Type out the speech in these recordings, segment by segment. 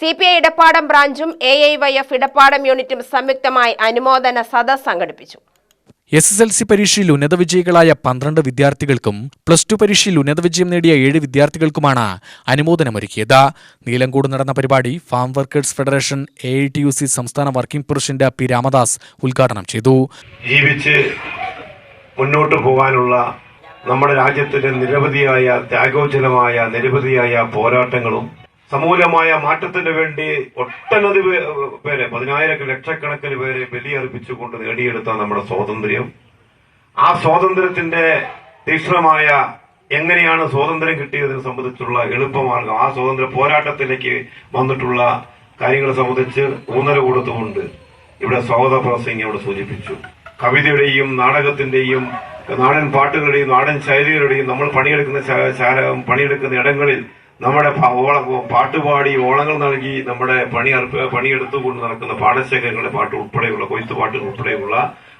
C P I Edappadam ബ്രാഞ്ചും A I Y F Edappadam യൂണിറ്റും സംയുക്തമായി അനുമോദന സദസ് സംഘടിപ്പിച്ചു. എസ് എസ് എൽ സി പരീക്ഷയിൽ ഉന്നത വിജയികളായ പന്ത്രണ്ട് വിദ്യാർത്ഥികൾക്കും പ്ലസ് ടു പരീക്ഷയിൽ ഉന്നത വിജയം നേടിയ ഏഴ് വിദ്യാർത്ഥികൾക്കുമാണ് അനുമോദനമൊരുക്കിയത്. നീലങ്കോട് നടന്ന പരിപാടി farm workers federation A I T U C സംസ്ഥാന വർക്കിംഗ് പ്രസിഡന്റ് പി രാമദാസ് ഉദ്ഘാടനം ചെയ്തു. ജീവിച്ച് മുന്നോട്ട് പോകാനുള്ള നമ്മുടെ രാജ്യത്തിന്റെ നിരവധിയായ ത്യാഗോജനമായ നിരവധിയായ പോരാട്ടങ്ങളും സമൂലമായ മാറ്റത്തിന് വേണ്ടി ഒട്ടനവധി പേരെ പതിനായിരം ലക്ഷക്കണക്കിന് പേരെ ബലിയർപ്പിച്ചുകൊണ്ട് നേടിയെടുത്ത നമ്മുടെ സ്വാതന്ത്ര്യം. ആ സ്വാതന്ത്ര്യത്തിന്റെ തീക്ഷ്ണമായ എങ്ങനെയാണ് സ്വാതന്ത്ര്യം കിട്ടിയതിനെ സംബന്ധിച്ചുള്ള എളുപ്പമാർഗം ആ സ്വാതന്ത്ര്യ പോരാട്ടത്തിലേക്ക് വന്നിട്ടുള്ള കാര്യങ്ങളെ സംബന്ധിച്ച് ഊന്നൽ കൊടുത്തുകൊണ്ട് ഇവിടെ സ്വാഗത പ്രസംഗം ഇവിടെ സൂചിപ്പിച്ചു. കവിതയുടെയും നാടകത്തിന്റെയും നാടൻ പാട്ടുകളുടെയും നാടൻ ശൈലികളുടെയും നമ്മൾ പണിയെടുക്കുന്ന പണിയെടുക്കുന്ന ഇടങ്ങളിൽ നമ്മുടെ പാട്ടുപാടി ഓളങ്ങൾ നൽകി നമ്മുടെ പണി പണിയെടുത്തുകൊണ്ട് നടക്കുന്ന പാടശേഖരങ്ങളുടെ പാട്ട് ഉൾപ്പെടെയുള്ള കൊയ്ത്തു പാട്ടുകൾ ഉൾപ്പെടെയുള്ള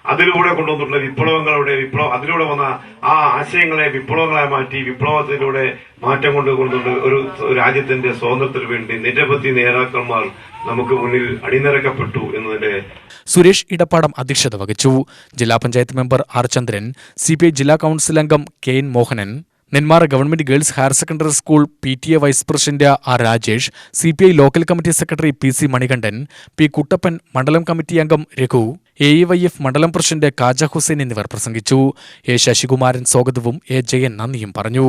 അതിലൂടെ കൊണ്ടുവന്നിട്ടുള്ള വിപ്ലവങ്ങളുടെ വിപ്ലവം അതിലൂടെ വന്ന ആ ആശയങ്ങളെ വിപ്ലവങ്ങളെ മാറ്റി വിപ്ലവത്തിലൂടെ മാറ്റം കൊണ്ടുകൊണ്ടുകൊണ്ട് ഒരു രാജ്യത്തിന്റെ സ്വാതന്ത്ര്യത്തിന് വേണ്ടി നിരവധി നേതാക്കന്മാർ നമുക്ക് മുന്നിൽ അണിനിരക്കപ്പെട്ടു എന്നതിന്റെ സുരേഷ് ഇടപ്പാടം അധ്യക്ഷത വഹിച്ചു. ജില്ലാ panchayat member R Chandran C ജില്ലാ കൌൺസിൽ അംഗം K N Mohanan Nenmara government girls higher secondary school P T A vice president R Rajesh C P I local committee secretary P C Manikandan P Kuttappan മണ്ഡലം committee അംഗം Raghu A I Y F മണ്ഡലം president Kaja Hussain എന്നിവർ പ്രസംഗിച്ചു. A Sasikumaran സ്വാഗതവും A Jayan നന്ദിയും പറഞ്ഞു.